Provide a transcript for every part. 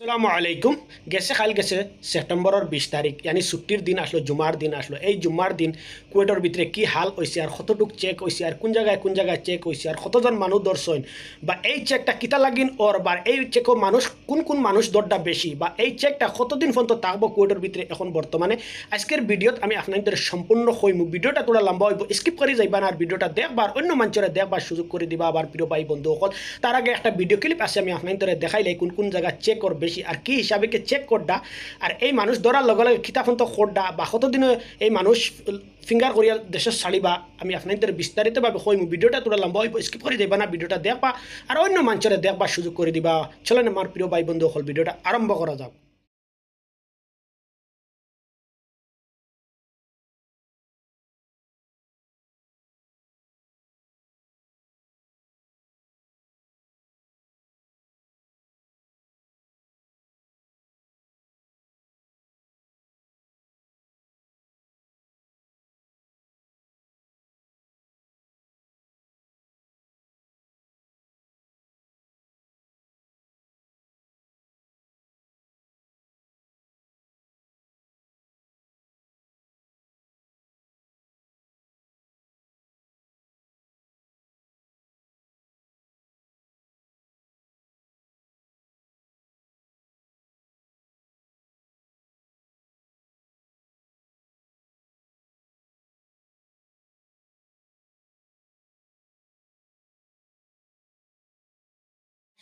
আসসালামু আলাইকুম। গেছে কাল গেছে সেপ্টেম্বরের বিশ তারিখ ইয়ানি ছুটির দিন আসলো জুমার দিন আসলো। এই জুমার দিন কুয়েটের ভিতরে কি হাল হয়েছে আর কতটুক চেক হয়েছে আর কোন জায়গায় কোন জায়গায় চেক হয়েছে আর কতজন মানুষ দর্শন বা এই চেকটা কিতা লাগিন ওর বা এই চেকও মানুষ কোন কোন মানুষ দরটা বেশি বা এই চেকটা কতদিন পর্যন্ত থাকব কুয়েটের ভিতরে এখন বর্তমানে আজকের ভিডিওত আমি আপনাদের সম্পূর্ণ হইমু ভিডিওটা তোরা লম্বা হইব স্কিপ করে যাইবা আর ভিডিওটা দেখবার অন্য মানুষের দেখবার সুযোগ করে দিবা আবার প্রিয় ভাই বন্ধু সকল তার আগে একটা ভিডিও ক্লিপ আছে, আমি আপনাদের দেখাইলে কোন কোন জায়গা চেক কর বেশি। আর কি হিসাবে কে চেক করডা আর এই মানুষ ধরার লগে লগে কিতাপন্ত করডা বা কতদিনে এই মানুষ ফিঙ্গার করিয়া দেশের ছাড়িবা আমি আপনাদের বিস্তারিতভাবে কইম ভিডিওটা তোরা লম্বা হইব স্কিপ করে দেবা না ভিডিওটা দেখবা। আর অন্য মানুষের দেখবার সুযোগ করে দিবা। চলেন আমার প্রিয় ভাই বন্ধু হল ভিডিওটা আরম্ভ করা যাক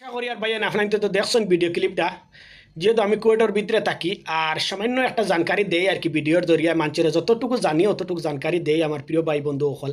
আশা করি আর ভাইয়া আপনার তো দেখছেন ভিডিও ক্লিপটা যেহেতু আমি কুয়েটের ভিতরে থাকি, আর সামান্য একটা জানকারি দেয় আর কি ভিডিওর জরিয়া, মানুষের যতটুকু জানি, অতটুকু জানকারি দেয় আমার প্রিয় ভাই বন্ধু সকল।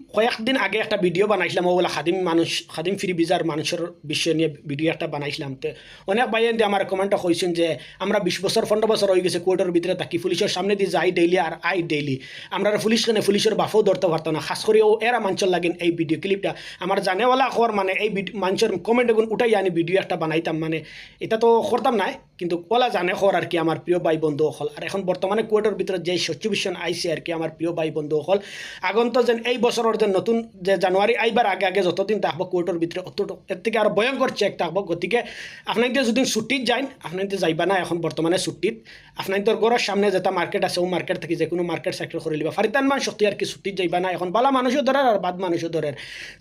কয়েকদিন আগে একটা ভিডিও বানাইছিলাম, ও বলে খাদিম মানুষ, খাদিম ফ্রি বিজার মানুষের বিষয় নিয়ে ভিডিও একটা বানাইছিলাম। তো অনেক দিয়ে আমার কমেন্টটা কইছেন যে, আমরা বিশ বছর, পনেরো বছর হয়ে গেছে কোর্টের ভিতরে থাকি, পুলিশের সামনে দিয়ে যাই ডেইলি আর আই ডেইলি আমরা পুলিশ কেন, পুলিশের বাফও ধরতে পারতো না। খাস করে ও এরা মানুষের লাগেন এই ভিডিও ক্লিপটা আমার জানেওয়ালা খবর মানে এই মানুষের কমেন্ট এগুন উঠাই আনি ভিডিও একটা বানাইতাম। মানে এটা তো করতাম নাই কিন্তু কলা জানে খবর আর কি আমার প্রিয় ভাই বন্ধু হল আর এখন বর্তমানে কোর্টের ভিতরে যে সিচুয়েশন আইছে আর কি আমার প্রিয় ভাই বন্ধু হল আগন্ত যেন এই বছরের যে নতুন যে জানুয়ারি আইবার আগে আগে যতদিন থাকব কোর্টের ভিতরে অত এর থেকে আরও ভয়ঙ্কর চেক থাকব গতিকে আপনাদের যদি ছুটিত যাই আপনাদের যাইবা না এখন বর্তমানে ছুটিত। আপনাদের ঘরের সামনে যেটা মার্কেট আছে, ও মার্কেট থেকে যে কোনো মার্কেট সাইকেল করে লিবা ফারিতান মান শক্তি আর কি ছুটিত যাইবা না, এখন বালা মানুষও ধরে আর বাদ মানুষও ধরে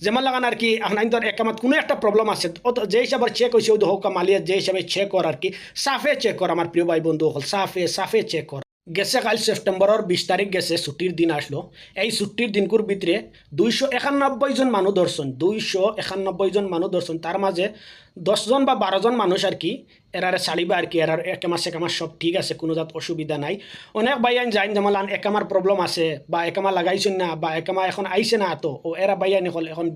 যেমন লাগান আর কি আপনাদের একামাত কোনো একটা প্রবলেম আছে। যে হিসাবে চেক হয়েছে হোক মালিয়া যে হিসাবে চেক কর আর কি সাফে চেক কর আমার প্রিয় ভাই বন্ধু হল, সাফে সাফে চেক কর। গেছে কাল সেপ্টেম্বরের বিশ তারিখ গেছে ছুটির দিন আসলো। এই ছুটির দিনকুর ভিতরে দুইশো একানব্বই জন মানুষ ধরছেন দুইশো একানব্বই জন মানুষ ধরছেন তার মাঝে দশজন বা বারোজন মানুষ আর কি এরারে চালিবা আর কি এরার একামার সেকামার সব ঠিক আছে, কোনো জাত অসুবিধা নাই। অনেক বাইয়ান যাইন যেমন আন একামার প্রবলেম আছে, বা একামা লাগাইছেন না, বা একামা এখন আইছে না তো ও এরা বাইয়ানি হল এখন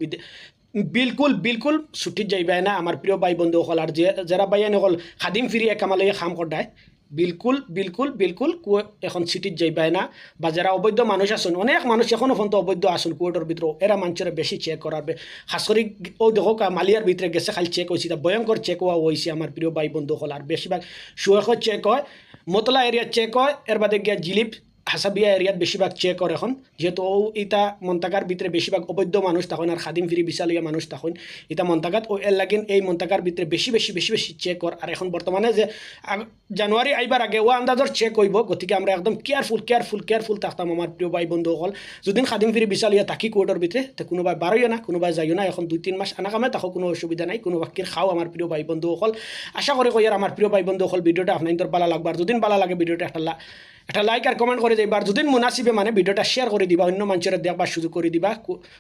বিলকুল বিলকুল ছুটিত যাইবাই না আমার প্রিয় ভাই বন্ধু হল আর যারা বাইয়ানি হল খাদিম ফিরি একামালয়ে খাম কটায় বিলকুল বিলকুল বিলকুল কুয়ে এখন সিটিত যাইবাই না, বা যারা অবৈধ মানুষ আছেন, অনেক মানুষ এখনও পর্যন্ত অবৈধ আসুন কুয়েটের ভিতরে এরা মানুষের বেশি চেক করার করে ও দেখো মালিয়ার ভিতরে গেছে খালি চেক হয়েছে ভয়ঙ্কর চেক হওয়া হয়েছে আমার প্রিয় ভাই বন্ধু হল আর বেশিরভাগ সুয়েখর চেক হয়, মতলা এরিয়ার চেক হয় এর বাদে গিয়া জিলিপ হাসাবিয়া এরিয়াত বেশিরভাগ চেক করে এখন। যেহেতু ও ইটা মন্তাকার ভিতরে বেশিরভাগ অবৈধ মানুষ তখন আর খাদিম ফিরি বিশালিয়া মানুষ তখন। ইটা মন্তাকাত ও এর লাগিন এই মন্তাকার ভিতরে বেশি বেশি বেশি বেশি চেক কর আর এখন বর্তমানে যে জানুয়ারি আইবার আগে ও আন্দাজর চেক হইব গতিকে আমরা একদম কেয়ারফুল কেয়ারফুল কেয়ারফুল থাকতাম আমার প্রিয় ভাই বন্ধু হল যদি খাদিম ফিরি বিশালিয়া থাকি কোর্টের ভিতরে তো কোনোবাই বারোই না, কোনোবাই যাইও না, এখন দুই, তিন মাস আনা কামে তাকে কোনো অসুবিধা নাই। কোনো বাক্যের খাও আমার প্রিয় ভাই বন্ধু হল আশা করে কই আর আমার প্রিয় ভাই বন্ধু হল ভিডিওটা আপনার ভালো লাগবার যদি ভালো লাগে ভিডিওটা একটা একটা লাইক আর কমেন্ট করে দিবা। আর যদি মুনাসিবে মানে ভিডিওটা শেয়ার করে দিবা অন্য মানুষের দেখবার সুযোগ করে দিবা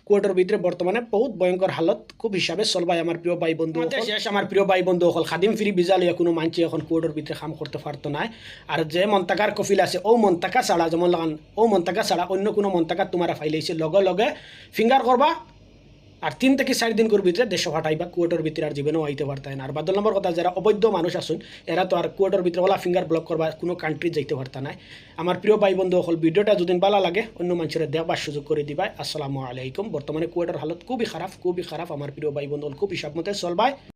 কোর্টের ভিতরে বর্তমানে বহুত ভয়ঙ্কর হালত খুব হিসাবে চলবাই আমার প্রিয় ভাই বন্ধু শেষ আমার প্রিয় ভাই বন্ধু অকল। খাদিম ফিরি বিজালিয়া কোনো মানুষে এখন কোর্টের ভিতরে কাম করতে পারতো না আর যে মন্তাকার কফিল আছে ও মন্তাকা ছাড়া যেমন লাগান ও মন্তাকা ছাড়া অন্য কোনো মন্তাকা তোমার ফাইলাইছে লগে লগে ফিঙ্গার করবা আর তিন থেকে চার দিন করে ভিতরে দেশ ফাটাইবা কুয়েটোর ভিতরে আর জীবনেও আইতে পারতেন আর বাদল নম্বর কথা, যারা অবৈধ মানুষ আসুন এরা তো আর কুয়েটোর ভিতরে ওলা ফিঙ্গার ব্লক করবা কোনো কান্ট্রি যাইতে পারতা নাই। আমার প্রিয় ভাই বন্ধু হল ভিডিওটা যদি ভালো লাগে, অন্য মানুষের দেওয়ার সুযোগ করে দিবা। আসসালামু আলাইকুম। বর্তমানে কুয়েটোর হালত খুবই খারাপ খুবই খারাপ। আমার প্রিয় ভাই বন্ধু খুব হিসাব মতে চলবাই